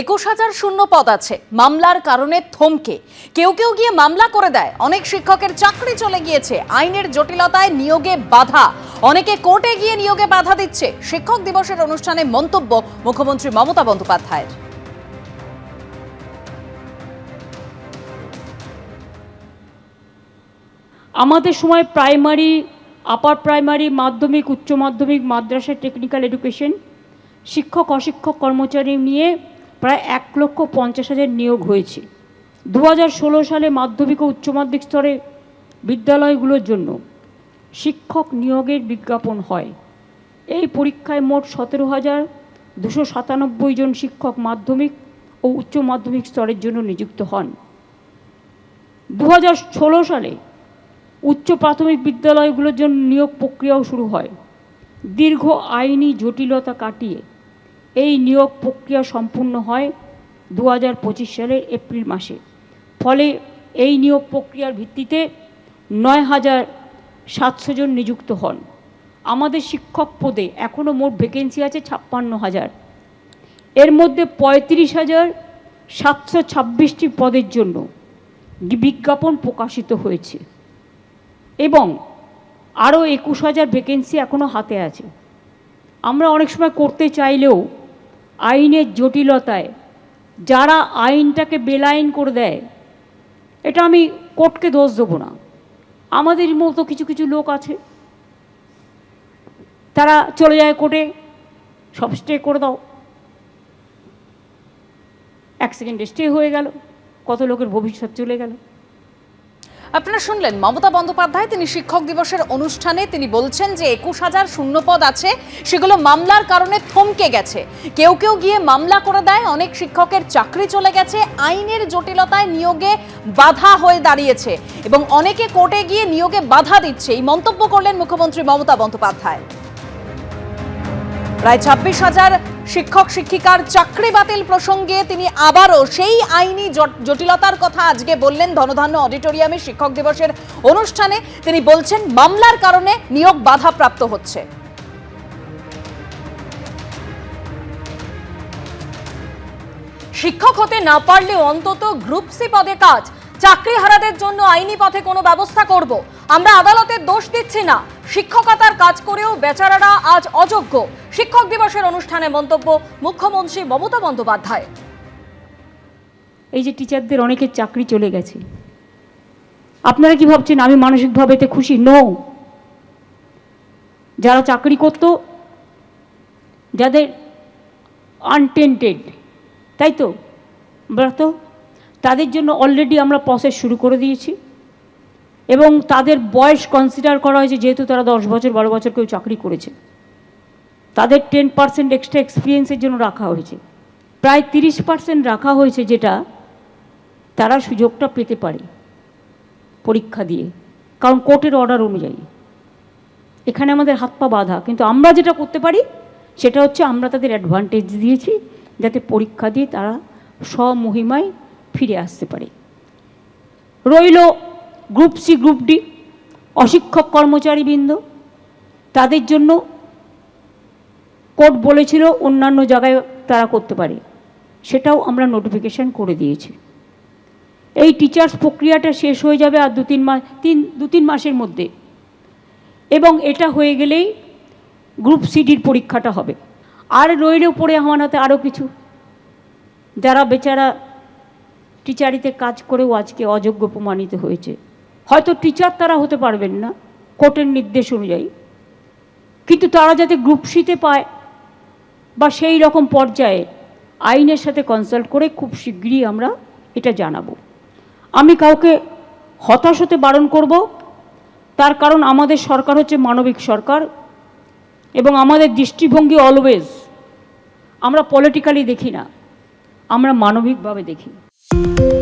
একুশ হাজার শূন্য পদ আছে। মামলার কারণে থমকে। কেউ কেউ গিয়ে মামলা করে দেয়। অনেক শিক্ষকের চাকরি চলে গিয়েছে। আইনের জটিলতায় নিয়োগে বাধা। অনেকে কোর্টে গিয়ে নিয়োগে বাধা দিচ্ছে। শিক্ষক দিবসের অনুষ্ঠানে মন্তব্য মুখ্যমন্ত্রী মমতা বন্দ্যোপাধ্যায়ের। আমাদের সময় প্রাইমারি, আপার প্রাইমারি, মাধ্যমিক, উচ্চ মাধ্যমিক, মাদ্রাসা, টেকনিক্যাল এডুকেশন, শিক্ষক, অশিক্ষক, কর্মচারী নিয়ে প্রায় এক লক্ষ পঞ্চাশ হাজার নিয়োগ হয়েছে। দু হাজার ষোলো সালে মাধ্যমিক ও উচ্চ মাধ্যমিক স্তরে বিদ্যালয়গুলোর জন্য শিক্ষক নিয়োগের বিজ্ঞাপন হয়। এই পরীক্ষায় মোট সতেরো হাজার দুশো সাতানব্বই জন শিক্ষক মাধ্যমিক ও উচ্চ মাধ্যমিক স্তরের জন্য নিযুক্ত হন। দু হাজার ষোলো সালে উচ্চ প্রাথমিক বিদ্যালয়গুলোর জন্য নিয়োগ প্রক্রিয়াও শুরু হয়। দীর্ঘ আইনি জটিলতা কাটিয়ে এই নিয়োগ প্রক্রিয়া সম্পূর্ণ হয় দু হাজার পঁচিশ সালের এপ্রিল মাসে। ফলে এই নিয়োগ প্রক্রিয়ার ভিত্তিতে নয় হাজার সাতশো জন নিযুক্ত হন। আমাদের শিক্ষক পদে এখনও মোট ভ্যাকেন্সি আছে ছাপ্পান্ন হাজার। এর মধ্যে পঁয়ত্রিশ হাজার সাতশো ছাব্বিশটি পদের জন্য বিজ্ঞাপন প্রকাশিত হয়েছে। এবং আরও একুশ হাজার ভ্যাকেন্সি এখনও হাতে আছে। আমরা অনেক সময় করতে চাইলেও আইনের জটিলতায়, যারা আইনটাকে বেলাইন করে দেয়, এটা আমি কোর্টকে দোষ দেবো না। আমাদের মতো কিছু কিছু লোক আছে, তারা চলে যায় কোর্টে, সব স্টে করে দাও। এক সেকেন্ডে স্টে হয়ে গেল, কত লোকের ভবিষ্যৎ চলে গেল। আপনারা শুনলেন মমতা বন্দ্যোপাধ্যায়, তিনি শিক্ষক দিবসের অনুষ্ঠানে তিনি বলছেন যে একুশ হাজার শূন্যপদ আছে, সেগুলো মামলার কারণে থমকে গেছে। কেউ কেউ গিয়ে মামলা করে দেয়, অনেক শিক্ষকের চাকরি চলে গেছে, আইনের জটিলতায় নিয়োগে বাধা হয়ে দাঁড়িয়েছে এবং অনেকে কোর্টে গিয়ে নিয়োগে বাধা দিচ্ছে। এই মন্তব্য করলেন মুখ্যমন্ত্রী মমতা বন্দ্যোপাধ্যায়। প্রায় ছাব্বিশ হাজার শিক্ষক শিক্ষিকার চাকরি বাতিল প্রসঙ্গে তিনি আবারও সেই আইনি জট- জটিলতার কথা আজকে বললেন ধনধান্য অডিটোরিয়ামে শিক্ষক দিবসের অনুষ্ঠানে। তিনি বলছেন, মামলার কারণে নিয়োগ বাধাপ্রাপ্ত হচ্ছে। শিক্ষক হতে না পারলে অন্তত গ্রুপ সি পদে কাজ। চাকরি হারাদের জন্য আইনি পথে কোনো ব্যবস্থা করব। আমরা আদালতের দোষ দিচ্ছি না। শিক্ষকতার কাজ করেও বেচারারা আজ অযোগ্য। শিক্ষক দিবসের অনুষ্ঠানে মন্তব্য মুখ্যমন্ত্রী মমতা বন্দ্যোপাধ্যায়। এই যে টিচারদের অনেকের চাকরি চলে গেছে। আপনারা কি ভাবছেন, আমি মানসিকভাবে এতে খুশি? নো যারা চাকরি করতো, যাদের আনটেন্টেড তাই তো? ব্রত তাদের জন্য অলরেডি আমরা প্রসেস শুরু করে দিয়েছি। এবং তাদের বয়স কনসিডার করা হয়েছে, যেহেতু তারা দশ বছর, বারো বছর কেউ চাকরি করেছে। তাদের টেন পার্সেন্ট এক্সট্রা এক্সপিরিয়েন্সের জন্য রাখা হয়েছে। প্রায় তিরিশ পার্সেন্ট রাখা হয়েছে যেটা তারা সুযোগটা পেতে পারে পরীক্ষা দিয়ে। কারণ কোর্টের অর্ডার অনুযায়ী। এখানে আমাদের হাত পা বাঁধা। কিন্তু আমরা যেটা করতে পারি, সেটা হচ্ছে আমরা তাদের অ্যাডভান্টেজ দিয়েছি, যাতে পরীক্ষা দিয়ে তারা স্বমহিমায় ফিরে আসতে পারে। রইল গ্রুপ সি গ্রুপ ডি অশিক্ষক কর্মচারীবৃন্দ। তাদের জন্য কোর্ট বলেছিল অন্যান্য জায়গায় তারা করতে পারে। সেটাও আমরা নোটিফিকেশান করে দিয়েছি। এই টিচার্স প্রক্রিয়াটা শেষ হয়ে যাবে আর দু তিন মাস তিন দু তিন মাসের মধ্যে। এবং এটা হয়ে গেলেই গ্রুপ সিডির পরীক্ষাটা হবে। আর রইল পড়ে আমার হাতে আরও কিছু। যারা বেচারা টিচারিতে কাজ করেও আজকে অযোগ্য প্রমাণিত হয়েছে। হয়তো টিচার তারা হতে পারবেন না, কোর্টের নির্দেশ অনুযায়ী। কিন্তু তারা যাতে গ্রুপ সিতে পায় বা সেই রকম পর্যায়ে আইনের সাথে কনসাল্ট করে খুব শিগগিরই আমরা এটা জানাব। আমি কাউকে হতাশ হতে বারণ করব, তার কারণ আমাদের সরকার হচ্ছে মানবিক সরকার এবং আমাদের দৃষ্টিভঙ্গি অলওয়েজ আমরা পলিটিক্যালি দেখি না, আমরা মানবিকভাবে দেখি। Thank you